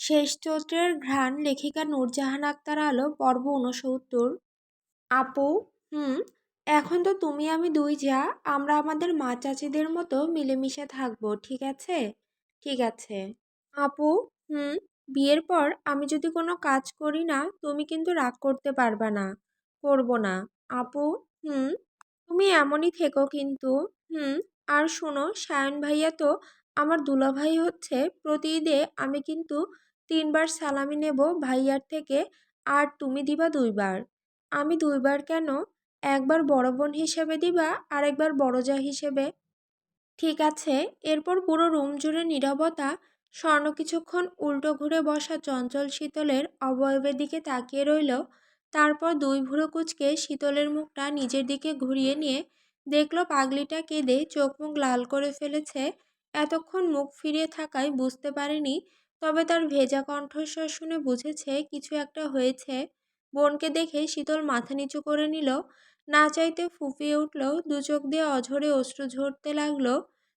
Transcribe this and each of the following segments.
শেষ চৈত্রের ঘ্রাণ লেখিকা নূরজাহান আক্তার আলো পর্ব ঊনসত্তর। আপু, হুম, এখন তো তুমি আমি দুই যা, আমরা আমাদের মা চাচিদের মতো মিলেমিশে থাকব, ঠিক আছে? ঠিক আছে। আপু, হুম, বিয়ের পর আমি যদি কোনো কাজ করি না, তুমি কিন্তু রাগ করতে পারবা না। করব না। আপু, হুম, তুমি এমনই থেকো কিন্তু, হুম, আর শোনো, সায়ন ভাইয়া তো আমার দুলাভাই হচ্ছে প্রতি ঈদে আমি কিন্তু তিনবার সালামি নেব ভাইয়ার থেকে, আর তুমি দিবা দুইবার। আমি দুইবার কেন? একবার বড় বোন হিসেবে দিবা আর একবার বড় যা হিসেবে। ঠিক আছে, এরপর পুরো রুম জুড়ে নীরবতা, স্বর্ণ কিছুক্ষণ উল্টো ঘুরে বসা চঞ্চল শীতলের অবয়বের দিকে তাকিয়ে রইল, তারপর দুই ভুড়ো কুচকে শীতলের মুখটা নিজের দিকে ঘুরিয়ে নিয়ে দেখল পাগলিটা কেঁদে চোখ মুখ লাল করে ফেলেছে, এতক্ষণ মুখ ফিরিয়ে থাকায় বুঝতে পারেনি তবে তার ভেজা কণ্ঠস্বর শুনে বুঝেছে কিছু একটা হয়েছে। বোনকে দেখে শীতল মাথা নিচু করে নিল। না চাইতে ফুপিয়ে উঠল, দু চোখ দিয়ে অঝরে অশ্রু ঝরতে লাগল।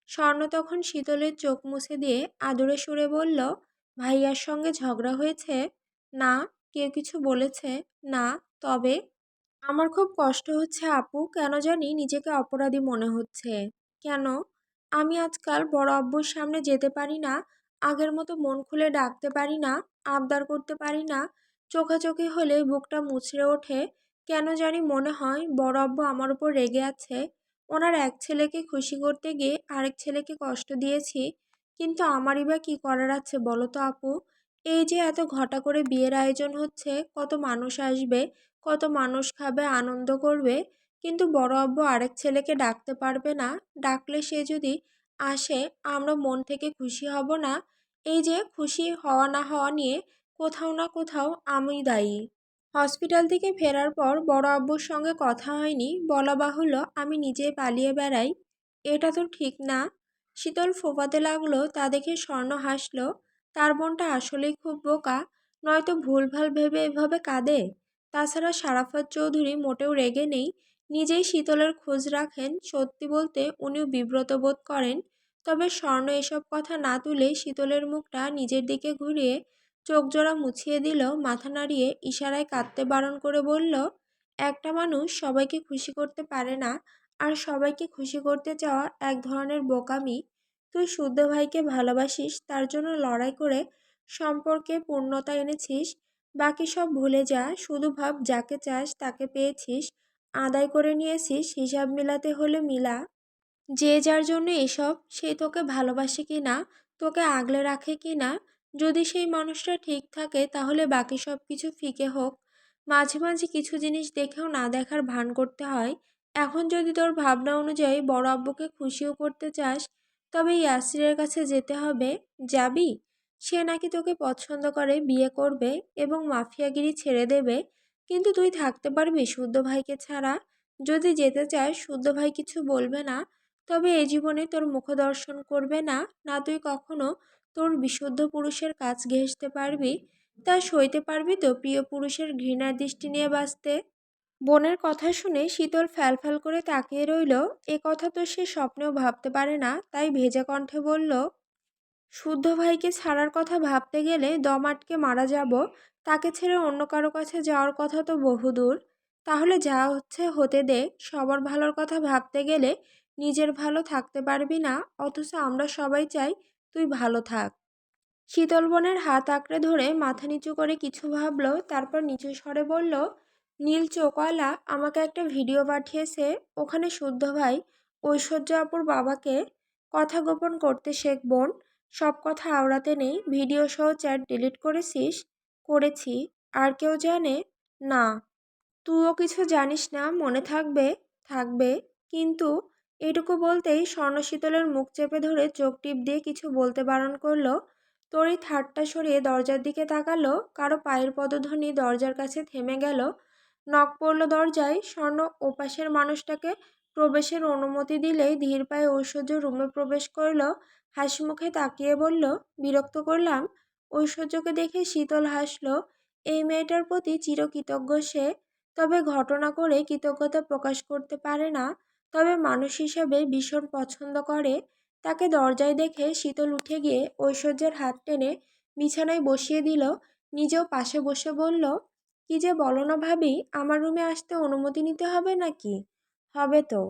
স্বর্ণ তখন শীতলের চোখ মুছে দিয়ে আদরে সুরে বলল, ভাইয়ার সঙ্গে ঝগড়া হয়েছে? না, কেউ কিছু বলেছে। না, তবে? আমার খুব কষ্ট হচ্ছে আপু, কেন জানি নিজেকে অপরাধী মনে হচ্ছে। কেন? আমি আজকাল বড় আব্বুর সামনে যেতে পারি না আগের মতো মন খুলে ডাকতে পারি না, আবদার করতে পারি না। চোখাচোখি হলে বুকটা মুচড়ে ওঠে। কেন জানি মনে হয় বড় আব্বু আমার উপর রেগে আছে। ওনার এক ছেলেকে খুশি করতে গিয়ে আরেক ছেলেকে কষ্ট দিয়েছি। কিন্তু আমারই বা কী করার আছে বলো তো আপু? এই যে এত ঘটা করে বিয়ের আয়োজন হচ্ছে, কত মানুষ আসবে, কত মানুষ খাবে, আনন্দ করবে। কিন্তু বড় আব্বু আরেক ছেলেকে ডাকতে পারবে না। ডাকলে সে যদি আসে, আমরা মন থেকে খুশি হব না। এই যে খুশি হওয়া না হওয়া নিয়ে কোথাও না কোথাও আমি দায়ী। হসপিটাল থেকে ফেরার পর বড় আব্বুর সঙ্গে কথা হয়নি। বলা বাহুল্য আমি নিজে পালিয়ে বেড়াই। এটা তো ঠিক না। শীতল ফোপাতে লাগল, তা দেখে স্বর্ণ হাসলো। তার বোনটা আসলেই খুব বোকা। নয়তো ভুলভাল ভেবে এভাবে কাঁদে। তাছাড়া সারাফত চৌধুরী মোটেও রেগে নেই। নিজেই শীতলের খোঁজ রাখেন, সত্যি বলতে উনিও বিব্রত বোধ করেন। তবে স্বর্ণ এসব কথা না তুলে শীতলের মুখটা নিজের দিকে ঘুরিয়ে চোখ জোড়া মুছিয়ে দিল, মাথা নাড়িয়ে ইশারায় কাঁদতে বারণ করে বলল, একটা মানুষ সবাইকে খুশি করতে পারে না, আর সবাইকে খুশি করতে চাওয়া এক ধরনের বোকামি। তুই শুদ্ধ ভাইকে ভালোবাসিস, তার জন্য লড়াই করে সম্পর্কে পূর্ণতা এনেছিস, বাকি সব ভুলে যা, শুধু ভাব যাকে চাস তাকে পেয়েছিস আদায় করে নিয়েছিস হিসাব মিলাতে হলে মিলা। যে যার জন্য এসব, সে তোকে ভালোবাসে কি না, তোকে আগলে রাখে কি না, যদি সেই মানুষটা ঠিক থাকে তাহলে বাকি সব কিছু ফিকে হোক। মাঝে মাঝে কিছু জিনিস দেখেও না দেখার ভান করতে হয়। এখন যদি তোর ভাবনা অনুযায়ী বড় আব্বুকে খুশিও করতে চাস, তবে ইয়াসিরের কাছে যেতে হবে। যাবি? সে নাকি তোকে পছন্দ করে বিয়ে করবে এবং মাফিয়াগিরি ছেড়ে দেবে। কিন্তু তুই থাকতে পারবি শুদ্ধ ভাইকে ছাড়া। যদি যেতে চাস, শুদ্ধ ভাই কিছু বলবে না। তবে এই জীবনে তোর মুখদর্শন করবে না। না তুই কখনো তোর বিশুদ্ধ পুরুষের কাজ ঘেঁষতে পারবি। তা সইতে পারবি তো প্রিয় পুরুষের ঘৃণার দৃষ্টি নিয়ে বাঁচতে। বোনের কথা শুনে শীতল ফ্যালফ্যাল করে তাকিয়ে রইল। এ কথা তো সে স্বপ্নেও ভাবতে পারে না, তাই ভেজা কণ্ঠে বলল, শুদ্ধ ভাইকে ছাড়ার কথা ভাবতে গেলে দম আটকে মারা যাব। তাকে ছেড়ে অন্য কারও কাছে যাওয়ার কথা তো বহুদূর। তাহলে যা হচ্ছে হতে দে, সবার ভালোর কথা ভাবতে গেলে নিজের ভালো থাকতে পারবি না, অথচ আমরা সবাই চাই তুই ভালো থাক। শীতল বনের হাত আঁকড়ে ধরে মাথা নিচু করে কিছু ভাবলো, তারপর নিচু স্বরে বলল, নীল চোকওয়ালা আমাকে একটা ভিডিও পাঠিয়েছে, ওখানে শুদ্ধ ভাই ঐশ্বর্য আপুর বাবাকে কথা গোপন করতে শেখ বোন, সব কথা আওড়াতে নেই, ভিডিও সহ চ্যাট ডিলিট করেছিস করেছি, আর কেউ জানে, না, তুইও কিছু জানিস না, মনে থাকবে থাকবে। কিন্তু এটুকু বলতেই স্বর্ণশীতলের মুখ চেপে ধরে চোখ টিপ দিয়ে কিছু বলতে বারণ করল। তরি থাটটা সরিয়ে দরজার দিকে তাকালো, কারও পায়ের পদধ্বনি দরজার কাছে থেমে গেল। নখ পড়ল দরজায়, স্বর্ণ ওপাশের মানুষটাকে প্রবেশের অনুমতি দিলেই ধীর পায়ে ঐশ্বর্য রুমে প্রবেশ করল। হাসি মুখে তাকিয়ে বলল, বিরক্ত করলাম ঐশ্বর্যকে দেখে শীতল হাসল, এই মেয়েটার প্রতি চিরকৃতজ্ঞ সে। তবে ঘটনা করে কৃতজ্ঞতা প্রকাশ করতে পারে না। তবে মানুষ হিসেবে ভীষণ পছন্দ করে। তাকে দরজায় দেখে শীতল উঠে গিয়ে ঐশ্বর্যের হাত টেনে বিছানায় বসিয়ে দিল। নিজেও পাশে বসে বলল, কি যে বলো না ভাবি, আমার রুমে আসতে অনুমতি নিতে হবে নাকি? হবে তো।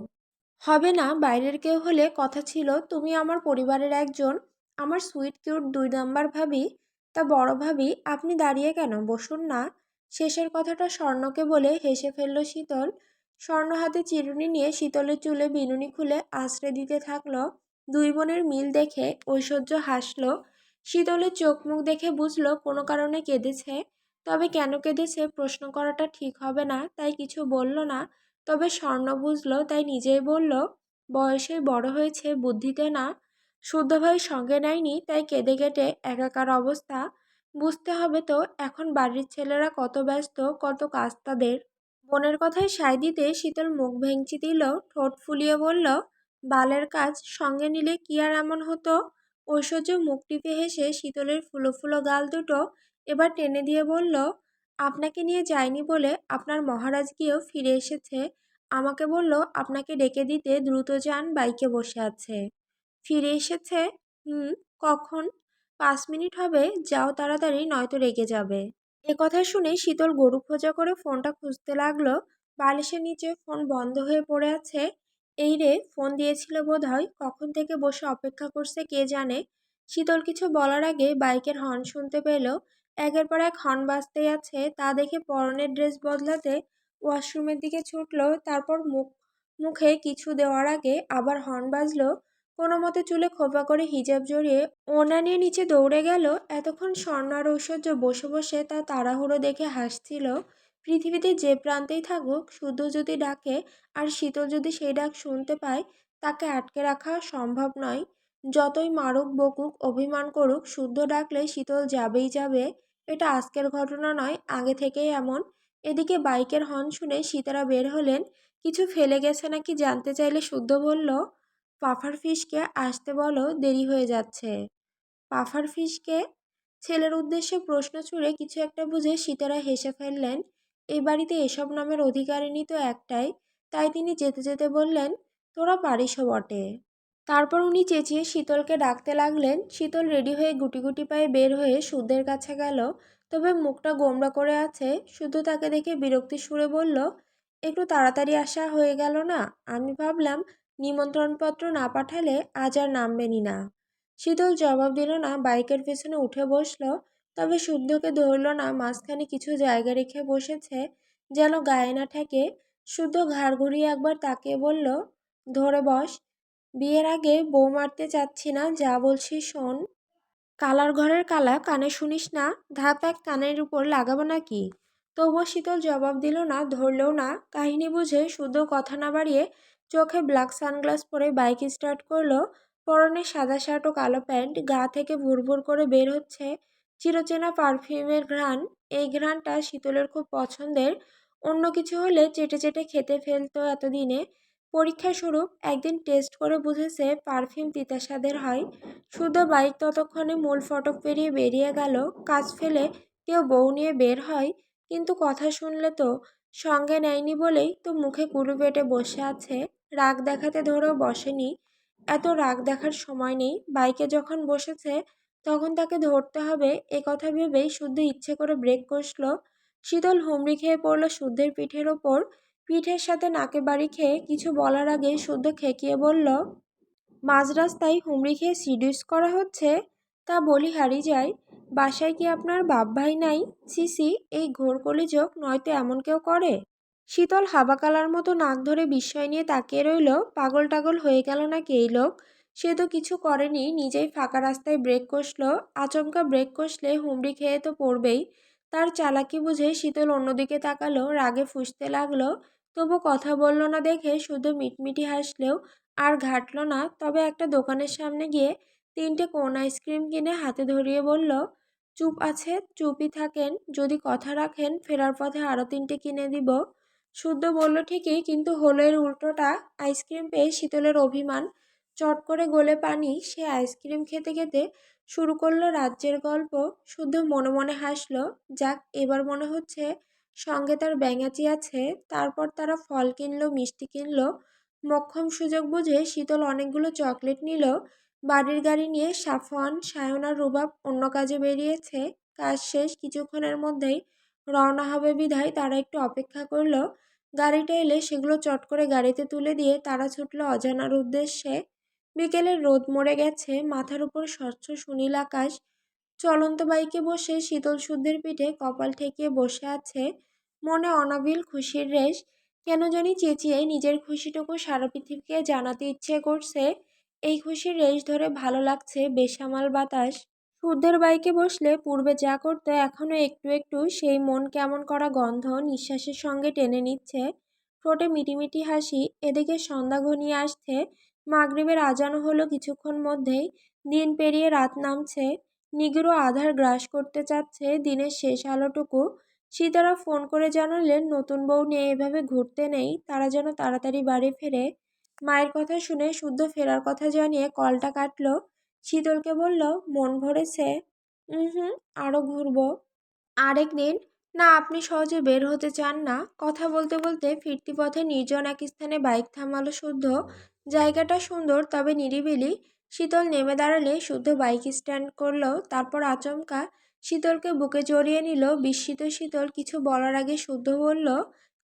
হবে না, বাইরের কেউ হলে কথা ছিল। তুমি আমার পরিবারের একজন। আমার সুইট কিউট দুই নাম্বার ভাবি। তা বড় ভাবি, আপনি দাঁড়িয়ে কেন? বসুন না। শেষের কথাটা স্বর্ণকে বলে হেসে ফেলল শীতল। স্বর্ণ হাতে চিরুনি নিয়ে শীতলের চুলে বিনুনি খুলে আশ্রে দিতে থাকল। দুই বোনের মিল দেখে ঐশ্বর্য হাসল। শীতলের চোখ মুখ দেখে বুঝলো কোনো কারণে কেঁদেছে। তবে কেন কেঁদেছে প্রশ্ন করাটা ঠিক হবে না, তাই কিছু বলল না। তবে স্বর্ণ বুঝলো, তাই নিজেই বলল, বয়সে বড় হয়েছে, বুদ্ধিতে না। শুদ্ধ ভাই সঙ্গে নেয়নি, তাই কেঁদে কেটে একাকার অবস্থা। বুঝতে হবে তো, এখন বাড়ির ছেলেরা কত ব্যস্ত, কত কাজ তাদের। বোনের কথায় সায় দিতে শীতল মুখ ভেঙচি দিল, ঠোঁট ফুলিয়ে বলল, বালের কাজ সঙ্গে নিলে কি আর এমন হতো? ঐশ্বর্য মুখ টিপে হেসে শীতলের ফুলো ফুলো গাল দুটো এবার টেনে দিয়ে বলল, আপনাকে নিয়ে যায়নি বলে আপনার মহারাজ গিয়েও ফিরে এসেছে। আমাকে বলল, আপনাকে ডেকে দিতে দ্রুত যান, বাইকে বসে আছে। ফিরে এসেছে, হুম, কখন? পাঁচ মিনিট হবে, যাও তাড়াতাড়ি, নয়তো রেগে যাবে। এ কথা শুনে শীতল গরু খোঁজা করে ফোনটা খুঁজতে লাগল। বালিশের নিচে ফোন বন্ধ হয়ে পড়ে আছে। এই রে, ফোন দিয়েছিল বোধ হয় কখন থেকে বসে অপেক্ষা করছে কে জানে? শীতল কিছু বলার আগে বাইকের হর্ন শুনতে পেল। একের পর এক হর্ন বাজতেই আছে, তা দেখে পরনের ড্রেস বদলাতে ওয়াশরুমের দিকে ছুটলো। তারপর মুখ, মুখে কিছু দেওয়ার আগে আবার হর্ন বাজলো। কোনো মতে চুলে খোপা করে হিজাব জড়িয়ে ওনা নিয়ে নিচে দৌড়ে গেল। এতক্ষণ স্বর্ণ আর ঐশ্বর্য বসে বসে তা তাড়াহুড়ো দেখে হাসছিল। পৃথিবীতে যে প্রান্তেই থাকুক, শুদ্ধ যদি ডাকে আর শীতল যদি সেই ডাক শুনতে পায়, তাকে আটকে রাখা সম্ভব নয়। যতই মারুক, বকুক, অভিমান করুক, শুদ্ধ ডাকলে শীতল যাবেই যাবে। এটা আজকের ঘটনা নয়, আগে থেকেই এমন। এদিকে বাইকের হর্ন শুনে সীতারা বের হলেন। কিছু ফেলে গেছে নাকি জানতে চাইলে শুদ্ধ বলল পাফার ফিশকে আসতে বলো, দেরি হয়ে যাচ্ছে। পাফার ফিশকে? ছেলের উদ্দেশ্যে প্রশ্ন ছুড়ে কিছু একটা বুঝে সীতারা হেসে ফেললেন এই বাড়িতে এসব নামের অধিকারিণী তো একটাই, তাই তিনি যেতে যেতে বললেন, তোরা পারিসও বটে। তারপর উনি চেঁচিয়ে শীতলকে ডাকতে লাগলেন, শীতল রেডি হয়ে গুটি গুটি পায়ে বের হয়ে সুদের কাছে গেল, তবে মুখটা গোমড়া করে আছে, শুধু তাকে দেখে বিরক্তি সুরে বলল, একটু তাড়াতাড়ি আসা হয়ে গেল না, আমি ভাবলাম নিমন্ত্রণপত্র না পাঠালে আজ আর নামবেনি না। শীতল জবাব দিল না, বাইকের পেছনে উঠে বসল, তবে শুদ্ধকে ধরল না, মাঝখানে কিছু জায়গা রেখে বসেছে, যেন গায়ে না ঠেকে। শুদ্ধ ঘাড় ঘুরিয়ে একবার তাকিয়ে বলল, ধরে বস, বিয়ের আগে বউ মারতে চাচ্ছি না, যা বলছি শোন। কালার ঘরের কালা, কানে শুনিস না, ধাপ এক কানের উপর লাগাবো নাকি? তবুও শীতল জবাব দিল না, ধরলেও না। কাহিনী বুঝে শুদ্ধ কথা না বাড়িয়ে চোখে ব্ল্যাক সানগ্লাস পরে বাইক স্টার্ট করল। পরনে সাদা শার্ট ও কালো প্যান্ট। গা থেকে ভুরভুর করে বের হচ্ছে চিরচেনা পারফিউমের ঘ্রাণ। এই ঘ্রাণটা শীতলের খুব পছন্দের। অন্য কিছু হলে চেটে চেটে খেতে ফেলতো এতদিনে। পরীক্ষা স্বরূপ একদিন টেস্ট করে বুঝেছে পারফিউম তিতাস্বাদের হয়। শুধু বাইক ততক্ষণে মূল ফটক পেরিয়ে বেরিয়ে গেল। কাজ ফেলে কেউ বউ নিয়ে বের হয়। কিন্তু কথা শুনলে তো সঙ্গে নেয়নি বলেই তো মুখে কুলু পেটে বসে আছে। রাগ দেখাতে ধরেও বসেনি। এত রাগ দেখার সময় নেই। বাইকে যখন বসেছে, তখন তাকে ধরতে হবে। এ কথা ভেবেই শুদ্ধ ইচ্ছে করে ব্রেক কষল। শীতল হুমড়ি খেয়ে পড়ল শুদ্ধের পিঠের ওপর। পিঠের সাথে নাকে বাড়ি খেয়ে কিছু বলার আগে শুদ্ধ খেকিয়ে বলল মাঝ রাস্তায় হুমড়ি খেয়ে সিডিউস করা হচ্ছে? তা বলি হারি যায়। বাসায় কি আপনার বাপ ভাই নাই? সিসি এই ঘোর কলিযোগ নয়তো এমন কেউ করে? শীতল হাবাকালার মতো নাক ধরে বিস্ময় নিয়ে তাকিয়ে রইল পাগল টাগল হয়ে গেল নাকি এই লোক? সে তো কিছু করেনি, নিজেই ফাঁকা রাস্তায় ব্রেক কষল, আচমকা ব্রেক কষলে হুমড়ি খেয়ে তো পড়বেই। তার চালাকি বুঝে শীতল অন্যদিকে তাকালো, রাগে ফুসতে লাগল, তবু কথা বলল না দেখে শুধু মিটমিটি হাসলেও আর ঘাটল না, তবে একটা দোকানের সামনে গিয়ে তিনটে কোন আইসক্রিম কিনে হাতে ধরিয়ে বলল, চুপ আছে, চুপই থাকেন, যদি কথা রাখেন, ফেরার পথে আরও তিনটে কিনে দিব। শুদ্ধ বলল, ঠিকই, কিন্তু হলো এর উল্টোটা আইসক্রিম পেয়ে শীতলের অভিমান। চট করে গলে পানি, সে আইসক্রিম খেতে খেতে শুরু করল রাজ্যের গল্প। শুদ্ধ মনে মনে হাসলো, যাক, এবার মনে হচ্ছে সঙ্গে তার ব্যাঙাচি আছে। তারপর তারা ফল কিনলো, মিষ্টি কিনলো। মক্ষম সুযোগ বুঝে শীতল অনেকগুলো চকলেট নিল। বাড়ির গাড়ি নিয়ে সাফন সায়ন আর রুবাব অন্য কাজে বেরিয়েছে। কাজ শেষ, কিছুক্ষণের মধ্যেই রওনা হবে বিধায় তারা একটু অপেক্ষা করল। গাড়িটা এলে সেগুলো চট করে গাড়িতে তুলে দিয়ে তারা ছুটলো অজানার উদ্দেশ্যে। বিকেলের রোদ মরে গেছে, মাথার উপর স্বচ্ছ সুনীল আকাশ। চলন্ত বাইকে বসে শীতল শুদ্ধের পিঠে কপাল ঠেকিয়ে বসে আছে। মনে অনাবিল খুশির রেশ। কেন জানি চেঁচিয়ে নিজের খুশিটুকু সারা পৃথিবীকে জানাতে ইচ্ছে করছে। এই খুশির রেশ ধরে ভালো লাগছে বেসামাল বাতাস। শুদ্ধের বাইকে বসলে পূর্বে যা করতো এখনও একটু একটু সেই মন কেমন করা গন্ধ নিঃশ্বাসের সঙ্গে টেনে নিচ্ছে। ঠোঁটে মিটিমিটি হাসি, এদিকে সন্ধ্যা ঘনিয়ে আসছে, মাগরিবের আজানো হলো কিছুক্ষণ মধ্যেই, দিন পেরিয়ে রাত নামছে নিগড় আধার গ্রাস করতে চাচ্ছে দিনের শেষ আলোটুকু। সীতারা ফোন করে জানালেন, নতুন বউ নিয়ে এভাবে ঘুরতে নেই, তারা যেন তাড়াতাড়ি বাড়ি ফেরে। মায়ের কথা শুনে শুদ্ধ ফেরার কথা জানিয়ে কলটা কাটলো। শীতলকে বলল, মন ভরেছে হুম আরও ঘুরবো। আরেক দিন, না, আপনি সহজে বের হতে চান না। কথা বলতে বলতে ফিরতি পথে নির্জন এক স্থানে বাইক থামালো শুদ্ধ। জায়গাটা সুন্দর, তবে নিরিবিলি। শীতল নেমে দাঁড়ালে শুদ্ধ বাইক স্ট্যান্ড করল, তারপর আচমকা শীতলকে বুকে জড়িয়ে নিল। বিস্মিত শীতল কিছু বলার আগে শুদ্ধ বলল,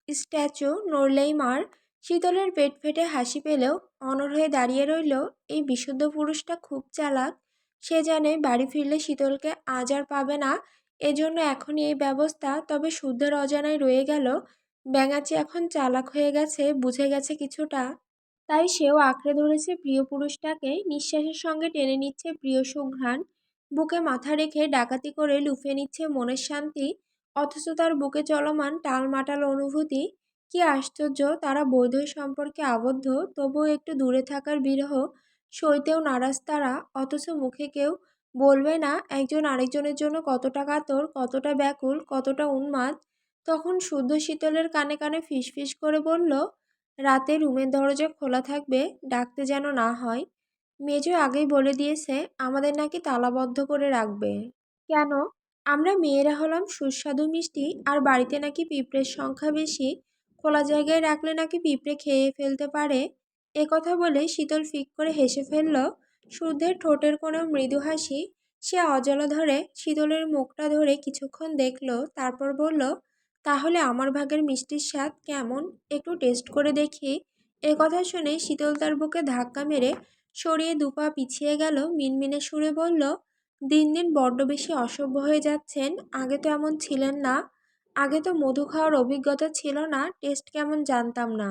স্ট্যাচু, নড়লেই মার। শীতলের পেট ফেটে হাসি পেলেও অনর হয়ে দাঁড়িয়ে রইল এই বিশুদ্ধ পুরুষটা খুব চালাক। সে জানে বাড়ি ফিরলে শীতলকে আজ আর পাবে না। এজন্য এখনই এই ব্যবস্থা, তবে শুদ্ধের অজানায় রয়ে গেল, ব্যাঙাচি এখন চালাক হয়ে গেছে, বুঝে গেছে কিছুটা। তাই সেও আঁকড়ে ধরেছে প্রিয় পুরুষটাকে, নিঃশ্বাসের সঙ্গে টেনে নিচ্ছে প্রিয় সুঘ্রাণ। বুকে মাথা রেখে ডাকাতি করে লুফে নিচ্ছে মনের শান্তি, অথচ তার বুকে চলমান টালমাটাল অনুভূতি। কি আশ্চর্য, তারা বৈধ সম্পর্কে আবদ্ধ, তবুও একটু দূরে থাকার বিরহ, সইতেও নারাজ তারা, অথচ মুখে কেউ বলবে না, একজন আরেকজনের জন্য কতটা কাতর, কতটা ব্যাকুল, কতটা উন্মাদ। তখন শুদ্ধ শীতলের কানে কানে ফিসফিস করে বলল, রাতে রুমের দরজা খোলা থাকবে, ডাকতে যেন না হয়। মেজো আগেই বলে দিয়েছে, আমাদের নাকি তালাবদ্ধ করে রাখবে। কেন? আমরা মেয়েরা হলাম সুস্বাদু মিষ্টি, আর বাড়িতে নাকি পিঁপড়ের সংখ্যা বেশি খোলা জায়গায় রাখলে নাকি পিঁপড়ে খেয়ে ফেলতে পারে? এ কথা বলে শীতল ফিক করে হেসে ফেলল শুদ্ধের ঠোঁটের কোনো মৃদু হাসি? সে অজলা ধরে শীতলের মুখটা ধরে কিছুক্ষণ দেখল, তারপর বলল, তাহলে আমার ভাগের মিষ্টির স্বাদ কেমন? একটু টেস্ট করে দেখি। এ কথা শুনে শীতল তার বুকে ধাক্কা মেরে সরিয়ে দুপা পিছিয়ে গেল, মিনমিনে সুরে বলল, দিন দিন বড্ড বেশি অসভ্য হয়ে যাচ্ছেন, আগে তো এমন ছিলেন না। আগে তো মধু খাওয়ার অভিজ্ঞতা ছিল না, টেস্ট কেমন জানতাম না।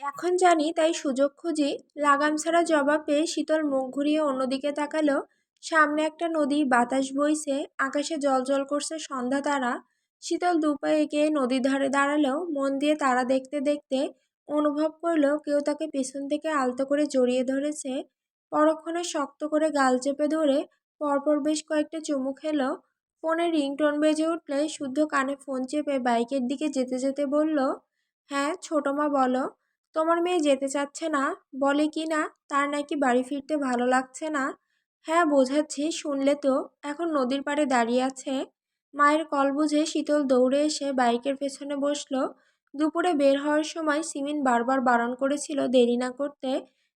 এখন জানি, তাই সুযোগ খুঁজি, লাগাম ছাড়া জবাব পেয়ে শীতল মুখ ঘুরিয়ে অন্যদিকে তাকালো। সামনে একটা নদী, বাতাস বইছে, আকাশে জল জল করছে সন্ধ্যা তারা। শীতল দুপা এগিয়ে নদীর ধারে দাঁড়ালেও মন দিয়ে তারা দেখতে দেখতে অনুভব করল, কেউ তাকে পেছন থেকে আলতো করে জড়িয়ে ধরেছে। পরক্ষণে শক্ত করে গাল চেপে ধরে পরপর বেশ কয়েকটা চুমু খেলো। ফোনে রিংটোন বেজে উঠলে শুদ্ধ কানে ফোন চেপে বাইকের দিকে যেতে যেতে বলল হ্যাঁ ছোটো মা, বলো। তোমার মেয়ে যেতে চাচ্ছে না? বলে কি না? তার নাকি বাড়ি ফিরতে ভালো লাগছে না? হ্যাঁ বোঝাচ্ছি, শুনলে তো। এখন নদীর পাড়ে দাঁড়িয়ে আছে। মায়ের কল বুঝে শীতল দৌড়ে এসে বাইকের পেছনে বসল। দুপুরে বের হওয়ার সময় সিমিন বারবার বারণ করেছিল দেরি না করতে।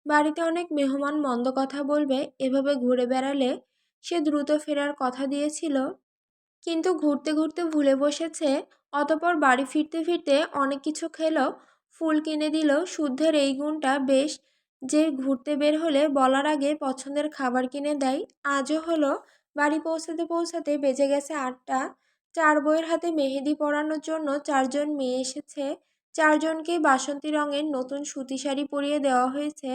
বাড়িতে অনেক মেহমান, মন্দ কথা বলবে, এভাবে ঘুরে বেড়ালে সে দ্রুত ফেরার কথা দিয়েছিল। কিন্তু ঘুরতে ঘুরতে ভুলে বসেছে। অতপর বাড়ি ফিরতে ফিরতে অনেক কিছু খেলো, ফুল কিনে দিল, শুদ্ধের এই গুণটা বেশ। যে ঘুরতে বের হলে বলার আগে পছন্দের খাবার কিনে দেয়, আজও হলো। বাড়ি পৌঁছাতে পৌঁছাতে বেজে গেছে আটটা। চার বইয়ের হাতে মেহেদি পরানোর জন্য চারজন মেয়ে এসেছে। চারজনকেই বাসন্তী রঙের নতুন সুতি শাড়ি পরিয়ে দেওয়া হয়েছে।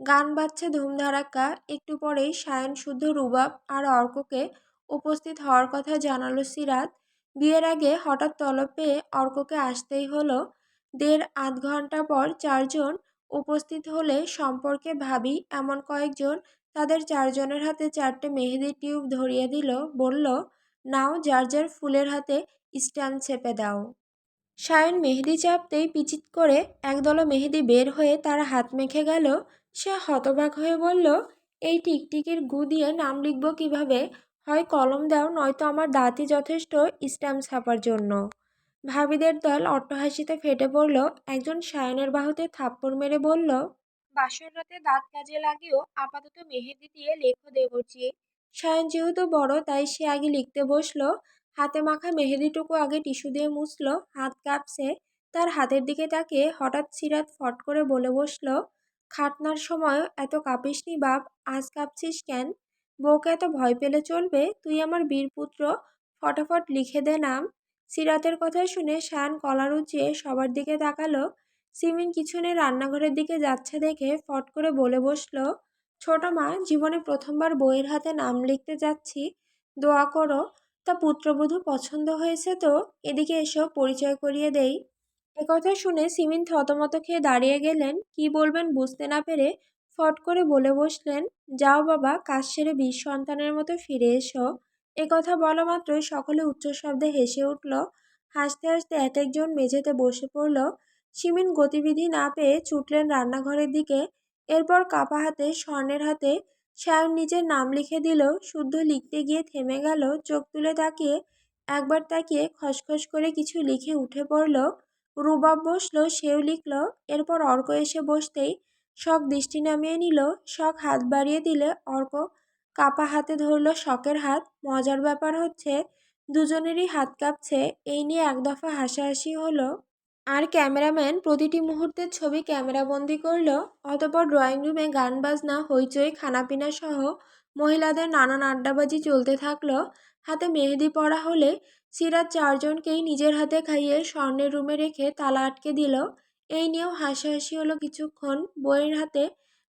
গান বাজছে ধুমধারাক্কা একটু পরেই সায়ন, শুদ্ধ, রুবাব আর অর্ককে উপস্থিত হওয়ার কথা জানালো সিরাত। বিয়ের আগে হঠাৎ তলব পেয়ে অর্ককে আসতেই হলো। দেড় আধ ঘণ্টা পর চারজন উপস্থিত হলে সম্পর্কে ভাবি এমন কয়েকজন তাদের চারজনের হাতে চারটে মেহেদি টিউব ধরিয়ে দিল, বলল, নাও যার যার ফুলের হাতে স্ট্যাম্প ছেপে দাও। সায়ন মেহেদি চাপতেই পিচিত করে একদল মেহেদি বের হয়ে তার হাত মেখে গেল। সে হতবাক হয়ে বলল, এই টিকটিকির গু দিয়ে নাম লিখব কীভাবে? হয় কলম দাও, নয়তো আমার দাঁতই যথেষ্ট স্ট্যাম্প ছাপার জন্য। ভাবিদের দল অট্টহাসিতে ফেটে পড়ল, একজন সায়নের বাহুতে থাপ্পড় মেরে বলল, বাসর রাতে দাঁত কাজে লাগিয়েও আপাতত মেহেদি দিয়ে লেখো দেবরজি সায়ন যেহেতু বড়, তাই সে আগে লিখতে বসল, হাতে মাখা মেহেদিটুকু আগে টিস্যু দিয়ে মুছল, হাত কাঁপছে, তার হাতের দিকে তাকে হঠাৎ সিরাত ফট করে বলে বসল, খাটনার সময় এত কাঁপিসনি বাপ, আজ কাঁপছিস কেন? বউকে এত ভয় পেলে চলবে? তুই আমার বীরপুত্র ফটাফট লিখে দে নাম। সিরাতের কথা শুনে শায়ান কলার উঁচিয়ে সবার দিকে তাকালো। সিমিন কিছুনে রান্নাঘরের দিকে যাচ্ছে দেখে ফট করে বলে বসল, ছোট মা, জীবনে প্রথমবার বইয়ের হাতে নাম লিখতে যাচ্ছি। দোয়া করো। তা পুত্রবধূ পছন্দ হয়েছে তো? এদিকে এসো, পরিচয় করিয়ে দেই। একথা শুনে সিমিন থতমত খেয়ে দাঁড়িয়ে গেলেন। কি বলবেন বুঝতে না পেরে ফট করে বলে বসলেন, যাও বাবা, কাজ সেরে বিষ সন্তানের মতো ফিরে এসো। একথা বলা মাত্রই সকলে উচ্চ শব্দে হেসে উঠল। হাসতে হাসতে এক একজন মেঝেতে বসে পড়ল। সিমিন গতিবিধি না পেয়ে ছুটলেন রান্নাঘরের দিকে। এরপর কাপা হাতে, স্বর্ণের হাতে সায়ন নিজের নাম লিখে দিল। শুদ্ধ লিখতে গিয়ে থেমে গেল, চোখ তুলে তাকিয়ে একবার তাকিয়ে খসখস করে কিছু লিখে উঠে পড়ল। রুবাব বসল, সেও লিখল। এরপর অর্ক এসে বসতেই শখ দৃষ্টি নামিয়ে নিল। শখ হাত বাড়িয়ে দিলে অর্ক কাপা হাতে ধরল শখের হাত। মজার ব্যাপার হচ্ছে দুজনেরই হাত কাঁপছে। এই নিয়ে এক দফা হাসাহাসি হলো। আর ক্যামেরাম্যান প্রতিটি মুহূর্তের ছবি ক্যামেরাবন্দি করল। অতপর ড্রয়িং রুমে গান বাজনা, হইচই, খানাপিনা সহ মহিলাদের নানান আড্ডাবাজি চলতে থাকল। হাতে মেহেদি পড়া হলে সিরাজ চারজনকেই নিজের হাতে খাইয়ে স্বর্ণের রুমে রেখে তালা আটকে দিল। এই নিয়েও হাসাহাসি হলো কিছুক্ষণ। বইয়ের হাতে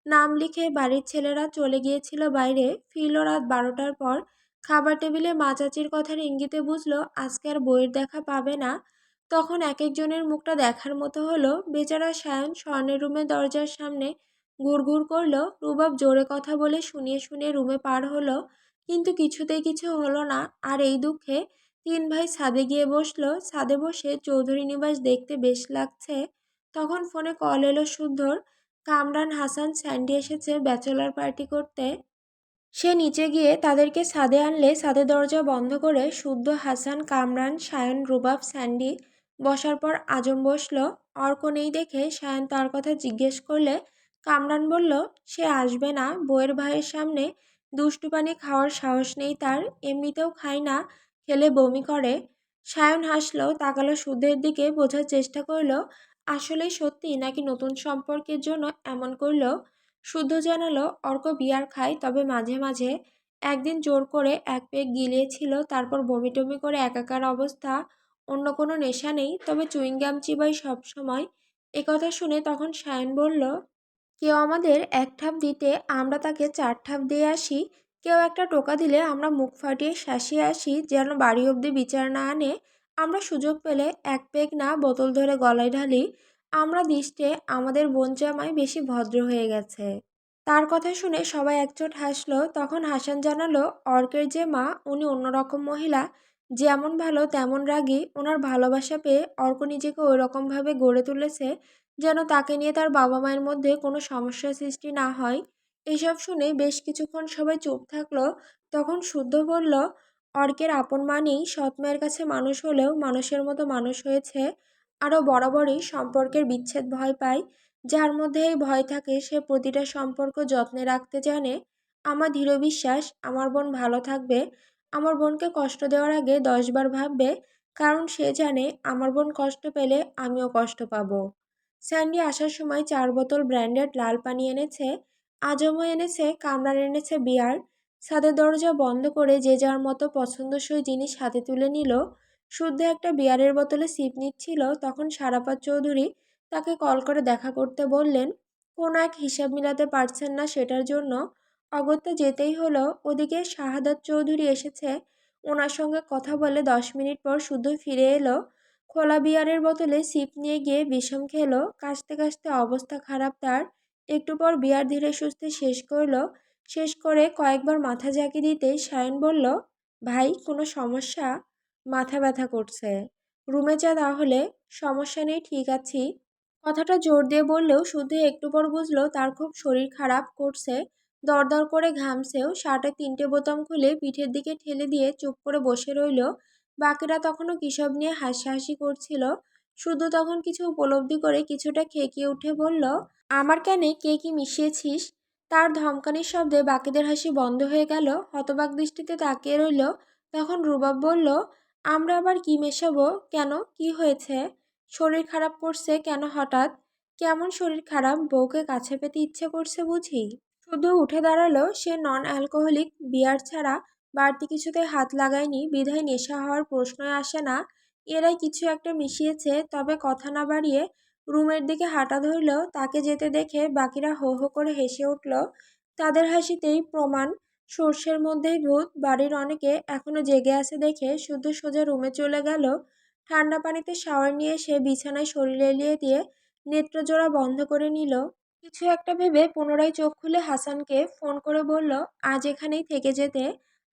নাম লিখে বাড়ির ছেলেরা চলে গিয়েছিল বাইরে। ফিরল রাত বারোটার পর। খাবার টেবিলে মা চাচির কথার ইঙ্গিতে বুঝলো, আজকে আর বইয়ের দেখা পাবে না। তখন এক একজনের মুখটা দেখার মতো হলো। বেচারা সায়ন স্বর্ণের রুমের দরজার সামনে ঘুরঘুর করল। রুবাব জোরে কথা বলে শুনিয়ে শুনিয়ে রুমে পার হলো। কিন্তু কিছুতেই কিছু হলো না। আর এই দুঃখে তিন ভাই ছাদে গিয়ে বসল। ছাদে বসে চৌধুরী নিবাস দেখতে বেশ লাগছে। তখন ফোনে কল এলো শুদ্ধর কামরান হাসান, স্যান্ডি এসেছে ব্যাচেলার পার্টি করতে। সে নিচে গিয়ে তাদেরকে ছাদে আনলে ছাদের দরজা বন্ধ করে শুদ্ধ হাসান, কামরান, সায়ন, রুবাব, স্যান্ডি বসার পর আজম বসল। অর্ক নেই দেখে সায়ন তার কথা জিজ্ঞেস করলে কামরান বলল, সে আসবে না। বইয়ের ভাইয়ের সামনে দুষ্টু পানি খাওয়ার সাহস নেই তার। এমনিতেও খায় না, খেলে বমি করে। সায়ন হাসলো, তাকালো শুদ্ধের দিকে, বোঝার চেষ্টা করল আসলেই সত্যি নাকি নতুন সম্পর্কের জন্য এমন করল? শুদ্ধ জানালো, অর্ক বিয়ার খায়, তবে মাঝে মাঝে একদিন জোর করে এক পেক গিলিয়েছিল তারপর বমি টমি করে একাকার অবস্থা, অন্য কোনো নেশা নেই। তবে চুইংগাম চিবাই সবসময় একথা শুনে তখন সায়ন বলল, কেউ আমাদের এক ঠাপ দিতে আমরা তাকে চার ঠাপ দিয়ে আসি। কেউ একটা টোকা দিলে আমরা মুখ ফাটিয়ে শাসিয়ে আসি, যেন বাড়ি অবধি বিচার না আনে আমরা সুযোগ পেলে এক পেগ না বোতল ধরে গলায় ঢালি, আমরা দৃষ্টে আমাদের বোন জামাই বেশি ভদ্র হয়ে গেছে। তার কথা শুনে সবাই একচোট হাসলো, তখন হাসান জানালো, অর্কের যে মা, উনি অন্যরকম মহিলা, যেমন ভালো তেমন রাগী ওনার ভালোবাসা পেয়ে অর্ক নিজেকে ওই রকমভাবে গড়ে তুলেছে, যেন তাকে নিয়ে তার বাবা মায়ের মধ্যে কোনো সমস্যার সৃষ্টি না হয়। এসব শুনে বেশ কিছুক্ষণ সবাই চুপ থাকল, তখন শুদ্ধ বলল অর্কের আপন মানেই সৎ মায়ের কাছে মানুষ হলেও মানুষের মতো মানুষ হয়েছে, আরও বরাবরই সম্পর্কের বিচ্ছেদ ভয় পায়। যার মধ্যে এই ভয় থাকে, সে প্রতিটা সম্পর্ক যত্নে রাখতে জানে, আমার দৃঢ় বিশ্বাস, আমার বোন ভালো থাকবে, আমার বোনকে কষ্ট দেওয়ার আগে দশবার ভাববে, কারণ সে জানে আমার বোন কষ্ট পেলে আমিও কষ্ট পাব। স্যান্ডি আসার সময় চার বোতল ব্র্যান্ডেড লাল পানি এনেছে, আজমও এনেছে কামরান এনেছে বিয়ার ছাদের দরজা বন্ধ করে যে যার মতো পছন্দসই জিনিস হাতে তুলে নিল। শুদ্ধ একটা বিয়ারের বোতলে সিপ নিচ্ছিল। তখন সারাপাত চৌধুরী তাকে কল করে দেখা করতে বললেন, কোনো এক হিসাব মিলাতে পারছেন না সেটার জন্য। অগত্যা যেতেই হলো। ওদিকে শাহাদাত চৌধুরী এসেছে। ওনার সঙ্গে কথা বলে দশ মিনিট পর শুদ্ধ ফিরে এলো। খোলা বিয়ারের বোতলে সিপ নিয়ে গিয়ে বিষম খেলো। কাশতে কাশতে অবস্থা খারাপ তার। একটু পর বিয়ার ধীরে সুস্থে শেষ করল। শেষ করে কয়েকবার মাথা ঝাঁকি দিতে সায়ন বলল, ভাই, কোনো সমস্যা? মাথা ব্যথা করছে। রুমে যা তাহলে, সমস্যা নেই, ঠিক আছি। কথাটা জোর দিয়ে বললেও শুধু একটু পর বুঝলো তার খুব শরীর খারাপ করছে। দরদর করে ঘামছেও, শার্টের তিনটে বোতাম খুলে পিঠের দিকে ঠেলে দিয়ে চুপ করে বসে রইল। বাকিরা তখনও কিসব নিয়ে হাসাহাসি করছিল। শুধু তখন কিছু উপলব্ধি করে কিছুটা খেকিয়ে উঠে বলল, আমার কানে কে কি মিশিয়েছিস? তার ধমকানির শব্দে বাকিদের হাসি বন্ধ হয়ে গেল। হতবাক দৃষ্টিতে তাকিয়ে রইল। তখন রুবাব বলল, আমরা আবার কি মেশাবো? কেন? কি হয়েছে? শরীর খারাপ করছে কেন হঠাৎ? কেমন শরীর খারাপ? বউকে কাছে পেতে ইচ্ছে করছে বুঝি? শুধু উঠে দাঁড়াল। সে নন অ্যালকোহলিক বিয়ার ছাড়া বাড়তি কিছুতে হাত লাগায়নি। বিধায় নেশা হওয়ার প্রশ্নই আসে না। এরাই কিছু একটা মিশিয়েছে। তবে কথা না বাড়িয়ে রুমের দিকে হাঁটা ধরল তাকে যেতে দেখে বাকিরা হো হো করে হেসে উঠল। তাদের হাসিতেই প্রমাণ, সর্ষের মধ্যেই ভূত, বাড়ির অনেকে এখনও জেগে আছে দেখে শুদ্ধ সোজা রুমে চলে গেল। ঠান্ডা পানিতে শাওয়ার নিয়ে সে বিছানায় শরীর এলিয়ে দিয়ে নেত্রজোড়া বন্ধ করে নিল। কিছু একটা ভেবে পুনরায় চোখ খুলে হাসানকে ফোন করে বলল, আজ এখানেই থেকে যেতে।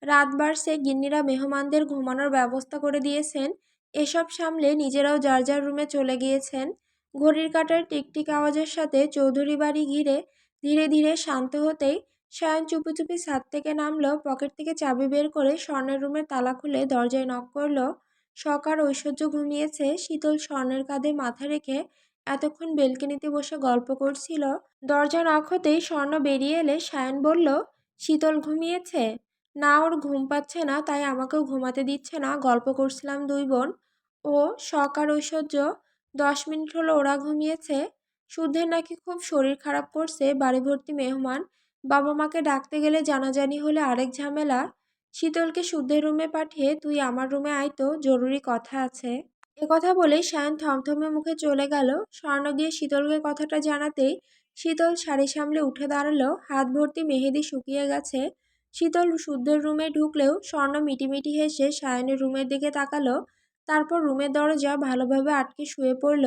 রাত বাড়ছে, গিন্নিরা মেহমানদের ঘুমানোর ব্যবস্থা করে দিয়েছেন। এসব সামলে নিজেরাও যার যার রুমে চলে গিয়েছেন। ঘড়ির কাটার টিকটিক আওয়াজের সাথে চৌধুরী বাড়ি ঘিরে ধীরে ধীরে শান্ত হতেই সায়ন চুপি চুপি ছাদ থেকে নামলো, পকেট থেকে চাবি বের করে স্বর্ণের রুমের তালা খুলে দরজায় নক করল। সকার ঐশ্বর্য ঘুমিয়েছে, শীতল স্বর্ণের কাঁধে মাথা রেখে এতক্ষণ বেলকনিতে বসে গল্প করছিল। দরজা নক হতেই স্বর্ণ বেরিয়ে এলে সায়ন বলল, শীতল ঘুমিয়েছে? না, ওর ঘুম পাচ্ছে না, তাই আমাকেও ঘুমাতে দিচ্ছে না, গল্প করছিলাম দুই বোন। ও আর ঐশ্বর্য? দশ মিনিট হলো ওরা ঘুমিয়েছে। শুদ্ধের নাকি খুব শরীর খারাপ করছে বাড়ি ভর্তি মেহমান। বাবা মাকে ডাকতে গেলে জানাজানি হলে আরেক ঝামেলা। শীতলকে শুদ্ধের রুমে পাঠিয়ে, তুই আমার রুমে আয় তো, জরুরি কথা আছে। এ কথা বলে সায়ন থমথমে মুখে চলে গেল। স্বর্ণ গিয়ে শীতলকে কথাটা জানাতেই শীতল শাড়ি সামলে উঠে দাঁড়াল। হাত ভর্তি মেহেদি শুকিয়ে গেছে। শীতল শুদ্ধের রুমে ঢুকলেও স্বর্ণ মিটিমিটি হেসে সায়নের রুমের দিকে তাকালো। তারপর রুমের দরজা ভালোভাবে আটকে শুয়ে পড়ল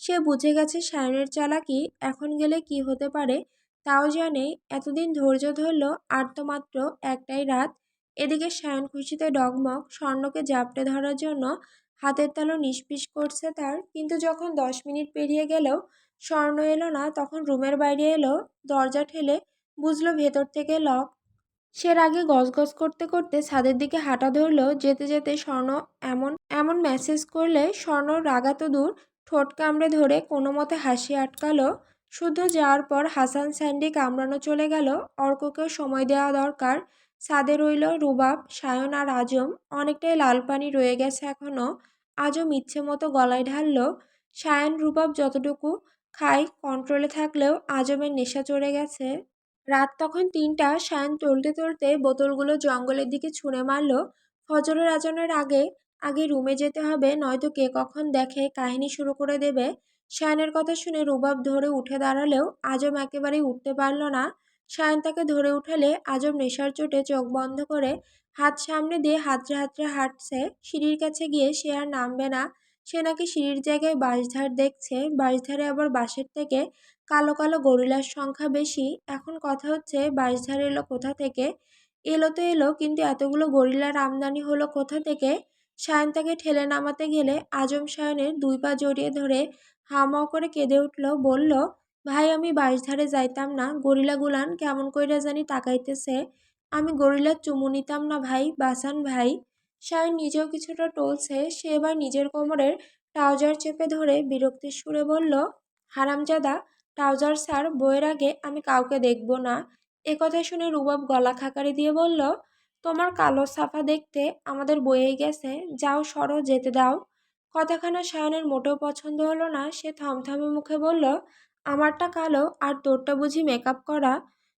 সে বুঝে গেছে সায়নের চালাকি এখন গেলে কি হতে পারে তাও জানে এতদিন ধৈর্য ধরল আর তো মাত্র একটাই রাত। এদিকে সায়ন খুশিতে ডগমগ, স্বর্ণকে জাপটে ধরার জন্য হাতের তালু নিষ্পিস করছে তার। কিন্তু যখন দশ মিনিট পেরিয়ে গেলেও স্বর্ণ এলো না, তখন রুমের বাইরে এলো, দরজা ঠেলে বুঝলো ভেতর থেকে লক সে রাগে গজগজ করতে করতে ছাদের দিকে হাঁটা ধরলো যেতে যেতে স্বর্ণ এমন এমন মেসেজ করলে স্বর্ণ রাগা তো দূর, ঠোঁট কামড়ে ধরে কোনো মতে হাসি আটকালো। শুদ্ধ যাওয়ার পর হাসান স্যান্ডি কামড়ানো চলে গেল। অর্ককেও সময় দেওয়া দরকার। ছাদে রইল রুবাব, সায়ন আর আজম। অনেকটাই লাল পানি রয়ে গেছে এখনও আজম ইচ্ছে মতো গলায় ঢালল, সায়ন, রুবাব যতটুকু খাই কন্ট্রোলে থাকলেও আজমের নেশা চড়ে গেছে। রাত তখন তিনটা, সায়ন টলতে টলতে বোতলগুলো জঙ্গলের দিকে ছুঁড়ে মারল। ফজরের আজানের আগে আগে রুমে যেতে হবে, নয়তো কে কখন দেখে কাহিনী শুরু করে দেবে। সায়নের কথা শুনে রুবাব ধরে উঠে দাঁড়ালেও আজম একেবারেই উঠতে পারল না। সায়ন তাকে ধরে উঠালে আজম নেশার চোটে চোখ বন্ধ করে হাত সামনে দিয়ে হাতড়ে হাতড়ে হাঁটছে। সিঁড়ির কাছে গিয়ে সে আর নামবে না। সে নাকি সিঁড়ির জায়গায় বাঁশঝাড় দেখছে। বাঁশঝাড়ে আবার বাঁশের থেকে কালো কালো গরিলার সংখ্যা বেশি, এখন কথা হচ্ছে বাঁশঝাড় এলো কোথা থেকে? এলো তো এলো, কিন্তু এতগুলো গরিলার আমদানি হলো কোথা থেকে? সায়ন তাকে ঠেলে নামাতে গেলে আজম সায়নের দুই পা জড়িয়ে ধরে হামাও করে কেঁদে উঠল, বলল, ভাই, আমি বাঁশধারে যাইতাম না। গরিলা গুলান কেমন কইরা জানি তাকাইতেছে। আমি গরিলার চুমু নিতাম না ভাই, বাসান ভাই। সায়ন নিজেও কিছুটা টলছে, সে এবার নিজের কোমরের ট্রাউজার চেপে ধরে বিরক্তির সুরে বলল, হারামজাদা ট্রাউজার স্যার বইয়ের আগে আমি কাউকে দেখব না। এ কথা শুনে রুবাব গলা খাকারি দিয়ে বলল, তোমার কালো সাফা দেখতে আমাদের বয়ে গেছে। যাও, সরো, যেতে দাও। কথাখানা সায়নের মোটেও পছন্দ হলো না। সে থমথমে মুখে বলল, আমারটা কালো আর তোরটা বুঝি মেকআপ করা।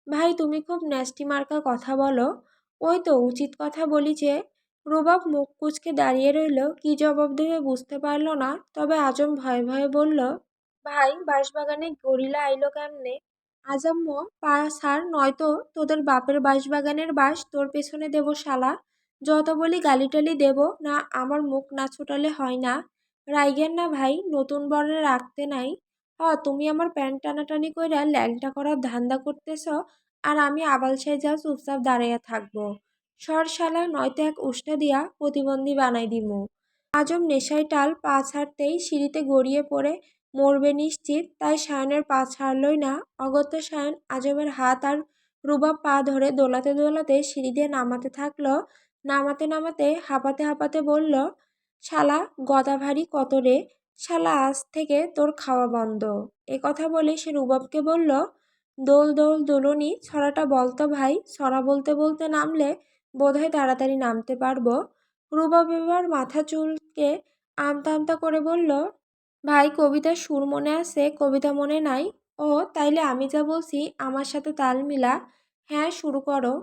ভাই, তুমি খুব ন্যাস্টি মার্কা কথা বলো। ওই তো উচিত কথা বলি যে, রুবাব মুখ কুচকে দাঁড়িয়ে রইল। কি জবাব দেবে বুঝতে পারল না। তবে আজম ভয়ে ভয়ে বলল ভাই, বাঁশবাগানে গরিলা আইলো কেমনে? আজাম্ম পা, সার, নয়তো তোদের বাপের বাঁশবাগানের বাঁশ তোর পেছনে দেবো শালা। যত বলি গালিটালি দেব, না আমার মুখ না ছোটালে হয় না। রাইগেন না ভাই, নতুন বরে রাখতে নাই। হ, তুমি আমার প্যান্ট টানাটানি কইরা ল্যাংটা করার ধান্দা করতেছ, আর আমি আবাল যা চুপচাপ দাঁড়াইয়া থাকব। সর শালা, নয়তো এক উষ্ণা দিয়া প্রতিবন্ধী বানাই দিমু। আজম নেশায় টাল পা ছাড়তেই সিঁড়িতে গড়িয়ে পড়ে মরবে নিশ্চিত। তাই সায়নের পা ছাড়লই না। অগত্য সায়ন আজমের হাত আর রুবাব পা ধরে দোলাতে দোলাতে সিঁড়ি দিয়ে নামাতে থাকল। নামাতে নামাতে হাঁপাতে হাঁপাতে বলল, শালা গদা ভারী কত রে? শালা, আজ থেকে তোর খাওয়া বন্ধ। এ কথা বলে সে রুবাবকে বলল, দোল দোল, দোলনি, ছড়াটা বলতো ভাই। ছড়া বলতে বলতে নামলে বোধহয় তাড়াতাড়ি নামতে পারব। রুবাব এবার মাথা চুলকে আমতা আমতা করে বলল ভাই, কবিতার সুর মনে আছে, কবিতা মনে নাই। ও, তাইলে আমি যা বলছি, আমার সাথে তাল মিলা। হ্যাঁ শুরু করো।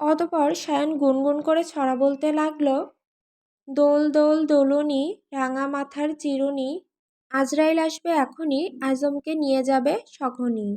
অতপর শায়ন গুনগুন করে ছড়া বলতে লাগল, দোল দোল দোলনি, রাঙা মাথার চিরুনি। আজরাইল আসবে এখনই, আজমকে নিয়ে যাবে সখনি